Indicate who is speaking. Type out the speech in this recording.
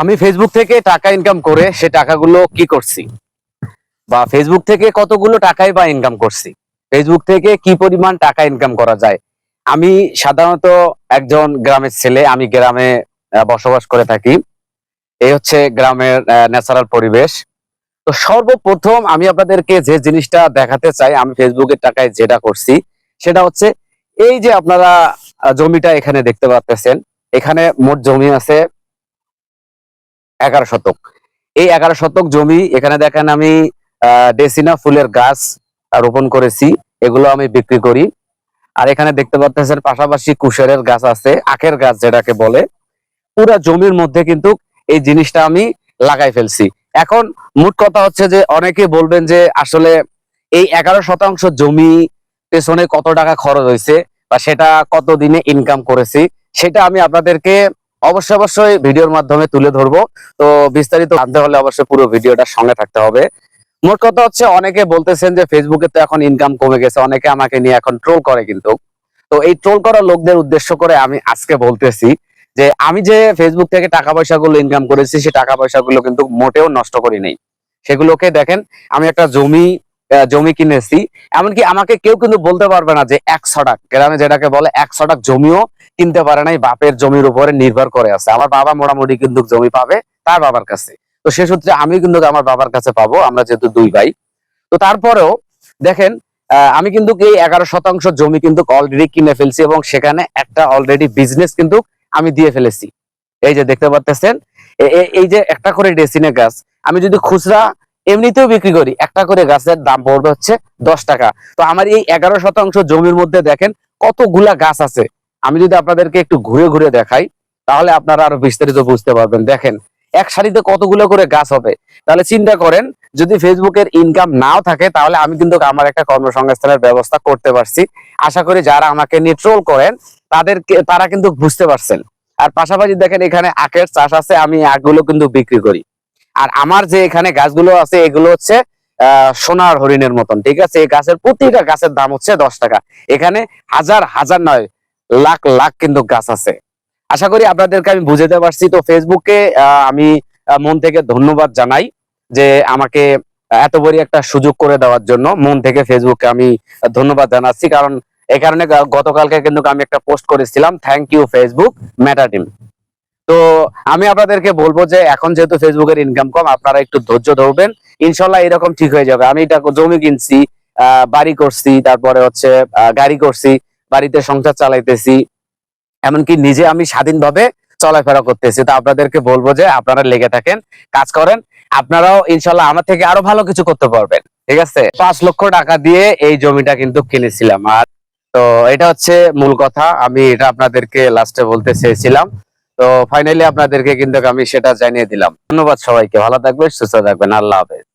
Speaker 1: আমি ফেসবুক থেকে টাকা ইনকাম করে সে টাকাগুলো কি করছি? বা ফেসবুক থেকে কতগুলো টাকাই বা ইনকাম করছি? ফেসবুক থেকে কি পরিমাণ টাকা ইনকাম করা যায়? আমি সাধারণত একজন গ্রামের ছেলে, আমি গ্রামে বসবাস করে থাকি। এই হচ্ছে গ্রামের ন্যাচারাল পরিবেশ। তো সর্বপ্রথম আমি আপনাদেরকে যে জিনিসটা দেখাতে চাই, আমি ফেসবুকের টাকায় যেটা করছি, সেটা হচ্ছে এই যে আপনারা জমিটা এখানে দেখতে পাচ্ছেন এখানে মোট জমি আছে এগারো শতক। এই এগারো শতক জমি, এখানে দেখেন আমি ডেসিনা ফুলের গাছ রোপণ করেছি, এগুলো আমি বিক্রি করি। আর এখানে দেখতে পাচ্ছেন পাশাপাশি কুশেরের গাছ আছে, আখের গাছ যেটাকে বলে। পুরা জমির মধ্যে কিন্তু এই জিনিসটা আমি লাগাই ফেলছি। এখন মোট কথা হচ্ছে যে, অনেকে বলবেন যে, আসলে এই এগারো শতাংশ জমি পেছনে কত টাকা খরচ হয়েছে বা সেটা কত দিনে ইনকাম করেছি, সেটা আমি আপনাদেরকে অবশ্যই অবশ্যই ভিডিওর মাধ্যমে তুলে ধরবো। তো বিস্তারিত জানতে হলে অবশ্যই পুরো ভিডিওটার সঙ্গে থাকতে হবে। মোট কথা হচ্ছে, অনেকে বলতেছেন যে ফেসবুকে তো এখন ইনকাম কমে গেছে, অনেকে আমাকে নিয়ে এখন ট্রোল করে কিন্তু। তো এই ট্রোল করা লোকদের উদ্দেশ্য করে আমি আজকে বলতেছি যে, আমি যে ফেসবুক থেকে টাকা পয়সা গুলো ইনকাম করেছি, সেই টাকা পয়সা গুলো কিন্তু মোটেও নষ্ট করি নেই। সেগুলোকে দেখেন, আমি একটা জমি জমি কিনেছি। এমনকি আমাকে কেউ কিন্তু বলতে পারবে না যে এক ছটাক গ্রামে যেটাকে বলে এক ছটাক জমিও কিনতে পারে নাই, বাপের জমির উপরে নির্ভর করে আছে। আমার বাবা মোটামুটি কিন্তু জমি পাবে তার বাবার কাছে। তো সে সূত্রে আমি কিন্তু আমার বাবার কাছে পাবো, আমরা যেহেতু দুই ভাই। তো তারপরেও দেখেন আমি কিন্তু এই এগারো শতাংশ জমি কিন্তু অলরেডি কিনে ফেলছি এবং সেখানে একটা অলরেডি বিজনেস কিন্তু আমি দিয়ে ফেলেছি। এই যে দেখতে এ- এই যে একটা করে ডেসিনে গাছ, আমি যদি খুচরা এমনিতেও বিক্রি করি, একটা করে গাছের দাম পড়বে হচ্ছে দশ টাকা। তো আমার এই এগারো শতাংশ জমির মধ্যে দেখেন, কতগুলা গাছ আছে। আমি যদি আপনাদেরকে একটু ঘুরে ঘুরে দেখাই, তাহলে আপনারা আরও বিস্তারিত বুঝতে পারবেন। দেখেন, এক সারিতে কতগুলো করে গাছ হবে? তাহলে চিন্তা করেন, যদি ফেসবুকের ইনকাম নাও থাকে, তাহলে আমি কিন্তু আমার একটা কর্মসংস্থানের ব্যবস্থা করতে পারছি। আশা করি যারা আমাকে নিয়ে ট্রোল করেন, তাদেরকে, তারা কিন্তু বুঝতে পারছেন। আর পাশাপাশি দেখেন, এখানে আখের চাষ আছে, আমি আখগুলো কিন্তু বিক্রি করি। আর আমার যে এখানে গাছগুলো আছে, এগুলো হচ্ছে সোনার হরিণের মতন, ঠিক আছে? এই গাছের প্রতিটা গাছের দাম হচ্ছে দশ টাকা। এখানে হাজার হাজার নয় লাখ লাখ কিন্তু গাছ আছে। আশা করি আপনাদেরকে আমি বুঝাতে পারছি। তো ফেসবুকে আমি মন থেকে ধন্যবাদ জানাই যে আমাকে এত বড় একটা সুযোগ করে দেওয়ার জন্য মন থেকে ফেসবুকে আমি ধন্যবাদ জানাচ্ছি। কারণ এই কারণে গতকালকে কিন্তু আমি একটা পোস্ট করেছিলাম thank you Facebook Meta team তো আমি আপনাদেরকে বলব যে এখন যেহেতু ফেসবুকের ইনকাম কম, আপনারা একটু ধৈর্য ধরবেন। ইনশাল্লাহ এরকম ঠিক হয়ে যাবে। আমি এটা জমি কিনছি বাড়ি করছি, তারপরে হচ্ছে গাড়ি করছি। বাড়িতে সংসার চালাইতেছি, এমনকি নিজে আমি স্বাধীনভাবে চলাফেরা করতেছি। তো আপনাদেরকে বলব যে আপনারা লেগে থাকেন, কাজ করেন, আপনারাও ইনশাল্লাহ আমার থেকে আরও ভালো কিছু করতে পারবেন, ঠিক আছে? পাঁচ লক্ষ টাকা দিয়ে এই জমিটা কিন্তু কিনেছিলাম। আর তো এটা হচ্ছে মূল কথা, আমি এটা আপনাদেরকে লাস্টে বলতে চেয়েছিলাম। তো ফাইনালি আপনাদেরকে কিন্তু আমি সেটা জানিয়ে দিলাম। ধন্যবাদ সবাইকে, ভালো থাকবেন, সুস্থ থাকবেন, আল্লাহ হাফেজ।